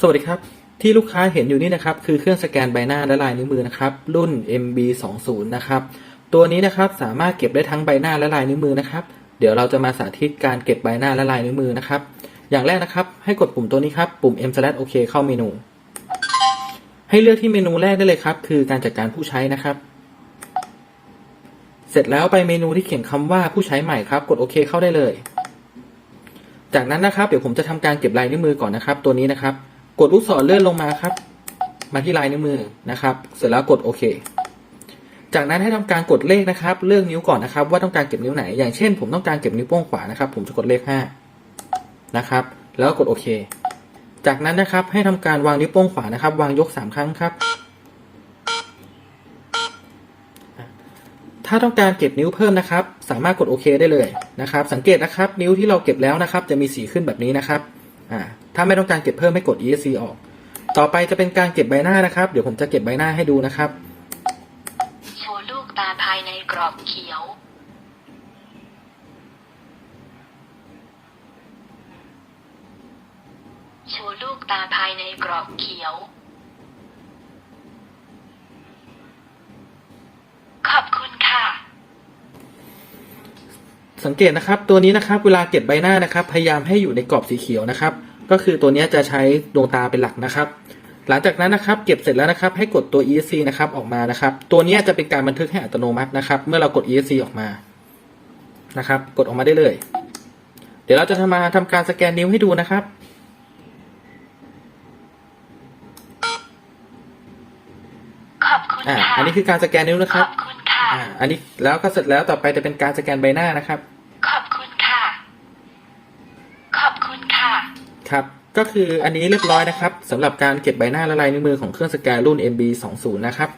สวัสดีครับ ที่ลูกค้าเห็นอยู่นี่นะครับ คือเครื่องสแกนใบหน้าและลายนิ้วมือนะครับ รุ่น MB20 นะครับ ตัวนี้นะครับสามารถเก็บได้ทั้งใบหน้าและลายนิ้วมือนะครับ เดี๋ยวเราจะมาสาธิตการเก็บใบหน้าและลายนิ้วมือนะครับ อย่างแรกนะครับ ให้กดปุ่มตัวนี้ครับ ปุ่ม M OK เข้าเมนู ให้เลือกที่เมนูแรกได้เลยครับ คือการจัดการผู้ใช้นะครับ เสร็จแล้วไปเมนูที่เขียนคำว่าผู้ใช้ใหม่ครับ กดโอเคเข้าได้เลย จากนั้นนะครับ เดี๋ยวผมจะทำการเก็บลายนิ้วมือก่อนนะครับ ตัวนี้นะครับ กดลูกศรเลื่อนลงมาครับ มาที่ลายนิ้วมือนะครับ เสร็จแล้วกดโอเค จากนั้นให้ทำการกดเลขนะครับ เลือกนิ้วก่อนนะครับ ว่าต้องการเก็บนิ้วไหน อย่างเช่น ผมต้องการเก็บนิ้วโป้งขวานะครับ ผมจะกดเลข5นะครับ แล้วกดโอเค จากนั้นนะครับให้ทำการวางนิ้วโป้งขวานะครับ วางยกสามครั้งครับ ถ้าต้องการเก็บนิ้วเพิ่มนะครับ สามารถกดโอเคได้เลยนะครับ สังเกตนะครับ นิ้วที่เราเก็บแล้วนะครับ จะมีสีขึ้นแบบนี้นะครับ อ่าถ้าไม่ต้องการเก็บเพิ่มให้กด ESC ออก ต่อไปจะเป็นการเก็บใบหน้านะครับ เดี๋ยวผมจะเก็บใบหน้าให้ดูนะครับโชว์ลูกตาภายในกรอบเขียว โชว์ลูกตาภายในกรอบเขียว ขอบคุณค่ะ สังเกตนะครับตัวนี้นะครับเวลาเก็บใบหน้านะครับ พยายามให้อยู่ในกรอบสีเขียวนะครับ ก็คือตัวนี้จะใช้ดวงตาเป็นหลักนะครับ หลังจากนั้นนะครับเก็บเสร็จแล้วนะครับ ให้กดตัว ESC นะครับออกมานะครับ ตัวนี้จะเป็นการบันทึกให้อัตโนมัตินะครับ เมื่อเรากด ESC ออกมานะครับ กดออกมาได้เลย เดี๋ยวเราจะทำมาทำการสแกนนิ้วให้ดูนะครับขอบคุณอ่าค่ะอันนี้คือการสแกนนิ้วนะขครัอบบคุณค่ะ อ่าอันนี้แล้วก็เสร็จแล้วต่อไปจะเป็นการสแกนใบหน้านะครับ ขอบคุณค่ะ ขอบคุณค่ะ ครับ ก็คืออันนี้เรียบร้อยนะครับสำหรับการเก็บใบหน้าและลายนิ้วมือของเครื่องสแกนรุ่น MB20 นะครับ